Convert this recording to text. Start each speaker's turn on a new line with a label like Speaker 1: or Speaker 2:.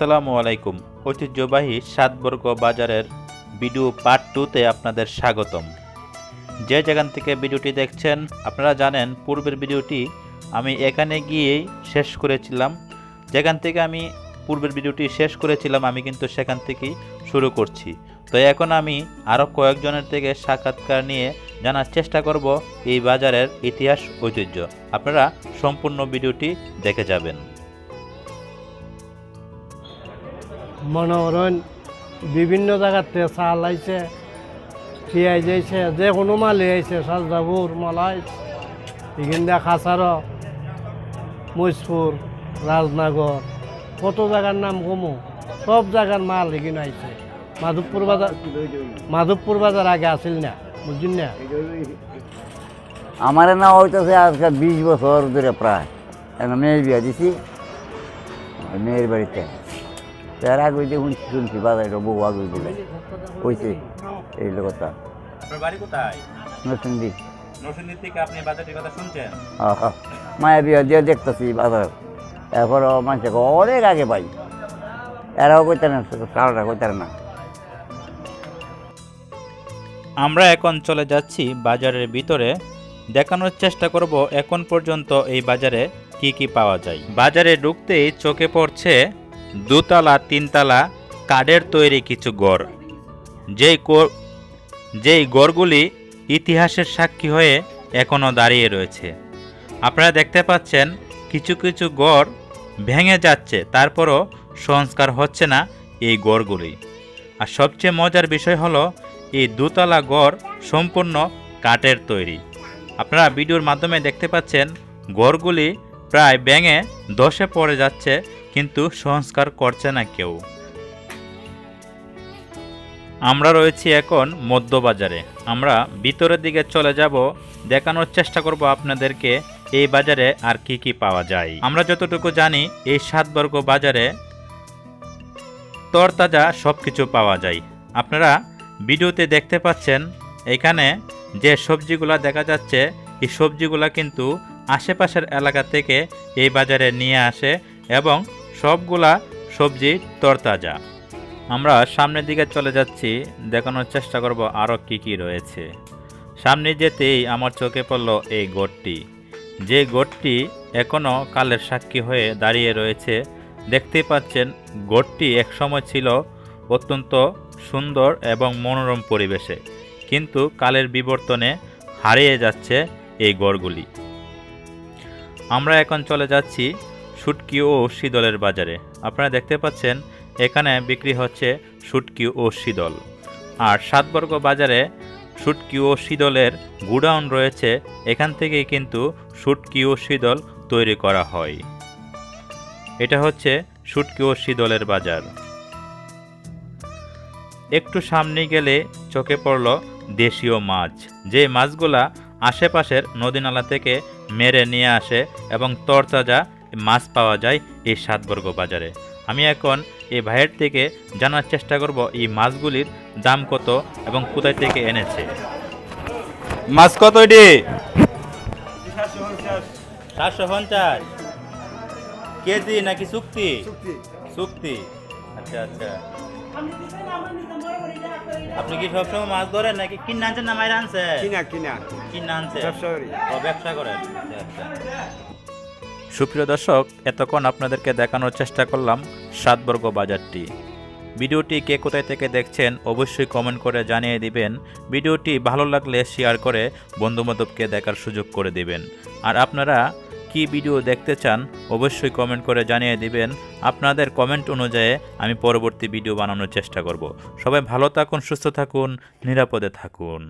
Speaker 1: আসসালামু আলাইকুম। ঐতিহ্যবাহী সাতবর্গ বাজারের ভিডিও পার্ট টুতে আপনাদের স্বাগতম। যে যেখান থেকে ভিডিওটি দেখছেন, আপনারা জানেন পূর্বের ভিডিওটি আমি এখানে গিয়েই শেষ করেছিলাম। যেখান থেকে আমি পূর্বের ভিডিওটি শেষ করেছিলাম, আমি কিন্তু সেখান থেকেই শুরু করছি। তো এখন আমি আরও কয়েকজনের থেকে সাক্ষাৎকার নিয়ে জানার চেষ্টা করব এই বাজারের ইতিহাস ঐতিহ্য। আপনারা সম্পূর্ণ ভিডিওটি দেখে যাবেন।
Speaker 2: মনে করেন বিভিন্ন জায়গার থেকে চাল আইছে, পেঁয়াজ আইছে, যে কোনো মালই আইছে সাজদাপুর মালাই এখান দিয়ে খাসার মহিষপুর রাজনগর, কত জায়গার নাম কমু? সব জায়গার মাল এখানে আইছে। মাধবপুর বাজার মাধবপুর বাজার আগে আসিল না, বুঝছেন না?
Speaker 3: আমার না হইতেছে আজকে বিশ বছর ধরে প্রায়। মেয়ের বিয়া দিছি মেয়ের বাড়িতে তার আগে হইতে শুনছি শুনছি বাজারে বউ আগে বলে হয়েছে এই কথা নরসিংদী মায়া বিয়া দিয়ে দেখতেছি বাজার। এরপর মানুষকে অনেক আগে পাই এরাও কইতে না সারাটা কইতে না।
Speaker 1: আমরা এখন চলে যাচ্ছি বাজারের ভিতরে। দেখানোর চেষ্টা করব এখন পর্যন্ত এই বাজারে কি কি পাওয়া যায়। বাজারে ঢুকতেই চোখে পড়ছে দুতলা, তিনতলা কাঠের তৈরি কিছু গড়। যেই যেই গড়গুলি ইতিহাসের সাক্ষী হয়ে এখনও দাঁড়িয়ে রয়েছে। আপনারা দেখতে পাচ্ছেন কিছু কিছু গড় ভেঙে যাচ্ছে, তারপরও সংস্কার হচ্ছে না এই গড়গুলি। আর সবচেয়ে মজার বিষয় হলো, এই দুতলা গড় সম্পূর্ণ কাঠের তৈরি। আপনারা ভিডিওর মাধ্যমে দেখতে পাচ্ছেন গড়গুলি প্রায় ব্যাঙে দশে পড়ে যাচ্ছে কিন্তু সংস্কার করছে না কেউ। আমরা রয়েছি এখন মধ্যবাজারে। আমরা ভিতরের দিকে চলে যাব, দেখানোর চেষ্টা করব আপনাদেরকে এই বাজারে আর কি কি পাওয়া যায়। আমরা যতটুকু জানি, এই সাতবর্গ বাজারে তরতাজা সব কিছু পাওয়া যায়। আপনারা ভিডিওতে দেখতে পাচ্ছেন, এখানে যে সবজিগুলা দেখা যাচ্ছে, এই সবজিগুলা কিন্তু আশেপাশের এলাকা থেকে এই বাজারে নিয়ে আসে এবং সবগুলা সবজি তরতাজা। আমরা সামনের দিকে চলে যাচ্ছি, দেখানোর চেষ্টা করব আরও কি কি রয়েছে। সামনে যেতেই আমার চোখে পড়ল এই গোটটি যে গোটটি এখনও কালের সাক্ষী হয়ে দাঁড়িয়ে রয়েছে, দেখতেই পাচ্ছেন গোটটি একসময় ছিল অত্যন্ত সুন্দর এবং মনোরম পরিবেশে, কিন্তু কালের বিবর্তনে হারিয়ে যাচ্ছে এই গড়গুলি। আমরা এখন চলে যাচ্ছি শুটকি ও শীতলের বাজারে। আপনারা দেখতে পাচ্ছেন, এখানে বিক্রি হচ্ছে শুটকি ও শীতল আর সাতবর্গ বাজারে শুটকি ও শীতলের গুডাউন রয়েছে, এখান থেকেই কিন্তু শুটকি ও শীতল তৈরি করা হয়। এটা হচ্ছে শুটকি ও শীতলের বাজার। একটু সামনে গেলে চোখে পড়ল দেশীয় মাছ। যে মাছগুলা আশেপাশের নদীনালা থেকে মেরে নিয়ে আসে এবং তরতাজা মাছ পাওয়া যায় এই সাতবর্গ বাজারে। আমি এখন এই ভাইয়ের থেকে জানার চেষ্টা করব এই মাছগুলির দাম কত এবং কোথায় থেকে এনেছে। মাছ কত এটি? সাতশো পঞ্চাশ। কেজি নাকি চুক্তি? চুক্তি। আচ্ছা আচ্ছা। আপনি কি সবসময় মাছ ধরেন নাকি কিনে আনছেন না মায়ের আনছে
Speaker 4: কিনা কিনা।
Speaker 1: কিনে আনছে
Speaker 4: ব্যবসা
Speaker 1: ব্যবসা করেন। আচ্ছা, আচ্ছা। সুপ্রিয় দর্শক, এতক্ষণ আপনাদেরকে দেখানোর চেষ্টা করলাম সাতবর্গ বাজারটি। ভিডিওটি কে কোথায় থেকে দেখছেন অবশ্যই কমেন্ট করে জানিয়ে দিবেন। ভিডিওটি ভালো লাগলে শেয়ার করে বন্ধুবান্ধবকে দেখার সুযোগ করে দিবেন। আর আপনারা কি ভিডিও দেখতে চান অবশ্যই কমেন্ট করে জানিয়ে দিবেন। আপনাদের কমেন্ট অনুযায়ী আমি পরবর্তী ভিডিও বানানোর চেষ্টা করব। সবাই ভালো থাকুন, সুস্থ থাকুন, নিরাপদে থাকুন।